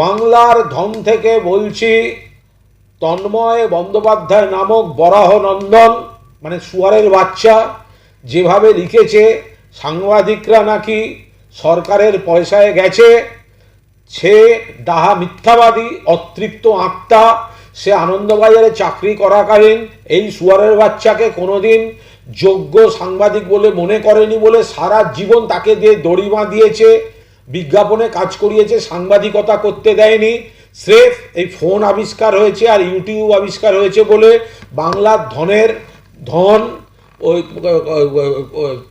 বাংলার ধন থেকে বলছি, তন্ময় বন্দ্যোপাধ্যায় নামক বরাহ নন্দন মানে সুয়ারের বাচ্চা, যেভাবে লিখেছে, সাংবাদিকরা নাকি সরকারের পয়সায় গেছে, সে ডাহা মিথ্যাবাদী, অতৃপ্ত আত্মা, সে আনন্দবাজারে চাকরি করাকালীন, এই সুয়ারের বাচ্চাকে কোনোদিন যোগ্য সাংবাদিক বলে মনে করেনি বলে সারা জীবন তাকে দিয়ে দড়িমা বাঁধিয়েছে বিজ্ঞাপনে কাজ করিয়েছে, সাংবাদিকতা করতে দেয়নি। স্রেফ এই ফোন আবিষ্কার হয়েছে আর ইউটিউব আবিষ্কার হয়েছে বলে বাংলার ধনের ধন, ওই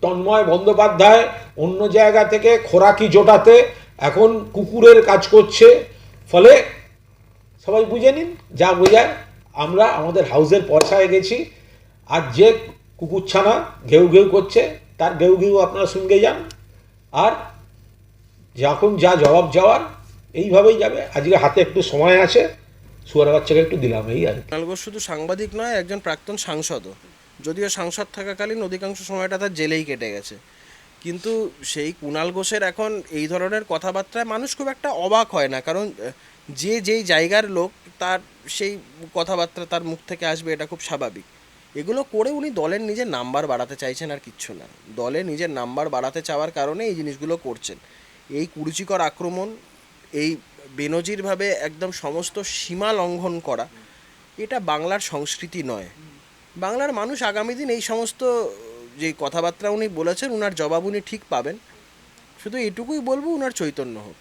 তন্ময় বন্দ্যোপাধ্যায় অন্য জায়গা থেকে খোরাকি জোটাতে এখন কুকুরের কাজ করছে। ফলে সবাই বুঝে নিন, যা বোঝায়, আমরা আমাদের হাউসের পয়সায় গেছি। আর যে কুকুরছানা ঘেউ ঘেউ করছে, তার ঘেউ ঘেউ আপনারা শুনকে যান। আর যখন যা জবাব যাওয়ার, এইভাবেই যাবে। আজকে হাতে একটু সময় আছে সুয়ার বাচ্চাকে একটু দিলাম, এই আর। কুণাল ঘোষ শুধু সাংবাদিক নয়, একজন প্রাক্তন সাংসদও। যদিও সাংসদ থাকাকালীন অধিকাংশ সময়টা তার জেলেই কেটে গেছে। কিন্তু সেই কুণাল ঘোষের এখন এই ধরনের কথাবার্তায় মানুষ খুব একটা অবাক হয় না। কারণ যে যেই জায়গার লোক, তার সেই কথাবার্তা তার মুখ থেকে আসবে, এটা খুব স্বাভাবিক। এগুলো করে উনি দলের নিজের নাম্বার বাড়াতে চাইছেন আর কিচ্ছু না। দলে নিজের নাম্বার বাড়াতে চাওয়ার কারণে এই জিনিসগুলো করছেন। এই কুরুচিকর আক্রমণ, এই বেনজিরভাবে একদম সমস্ত সীমা লঙ্ঘন করা, এটা বাংলার সংস্কৃতি নয়। বাংলার মানুষ আগামী দিন এই সমস্ত, যে কথাবার্তা উনি বলেছেন, উনার জবাব উনি ঠিক পাবেন। শুধু এটুকুই বলব, উনার চৈতন্য হোক।